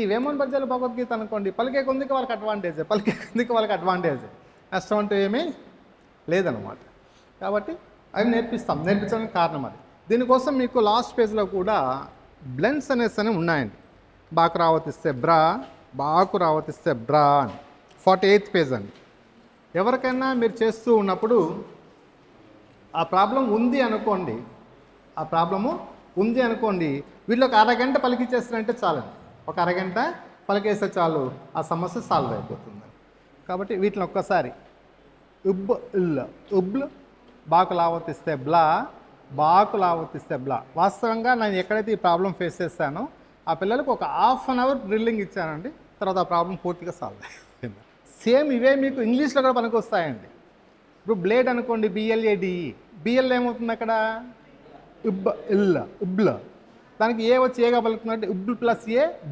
ఈ వేమన్ పద్యాలు భగవద్గీత అనుకోండి పలికే కొందికి వాళ్ళకి అడ్వాంటేజ్ పలికే కొందికి వాళ్ళకి అడ్వాంటేజ్ నష్టం అంటూ ఏమీ లేదనమాట కాబట్టి అవి నేర్పిస్తాం. నేర్పించడానికి కారణం అది. దీనికోసం మీకు లాస్ట్ పేజ్లో కూడా బ్లెండ్స్ అనేసి అని ఉన్నాయండి. బాకు రావతిస్తే బ్రా బాకు రావతిస్తే బ్రా అని. ఫార్టీ ఎయిత్ పేజ్ అండి. ఎవరికైనా మీరు చేస్తూ ఉన్నప్పుడు ఆ ప్రాబ్లం ఉంది అనుకోండి ఆ ప్రాబ్లము ఉంది అనుకోండి వీళ్ళకి అరగంట పలికిచ్చేస్తారంటే చాలండి. ఒక అరగంట పలికేస్తే చాలు ఆ సమస్య సాల్వ్ అయిపోతుంది. కాబట్టి వీటిని ఒక్కసారి ఉబ్ ఇల్ ఉబ్ల్ బాకు లావతిస్తే బ్లా బాకు లావతిస్తే బ్లా. వాస్తవంగా నేను ఎక్కడైతే ఈ ప్రాబ్లం ఫేస్ చేస్తానో ఆ పిల్లలకు ఒక హాఫ్ అన్ అవర్ డ్రిల్లింగ్ ఇచ్చానండి తర్వాత ఆ ప్రాబ్లం పూర్తిగా సాల్వ్ అయిపోయింది. సేమ్ ఇవే మీకు ఇంగ్లీష్లో కూడా పనికొస్తాయండి. ఇప్పుడు బ్లేడ్ అనుకోండి బిఎల్ఏడిఈ బిఎల్ ఏమవుతుంది అక్కడ? ఉబ్ ఇల్ ఉబ్ల దానికి ఏ వచ్చి ఏగా పలుకుతుందంటే ఉబ్ ప్లస్ ఏ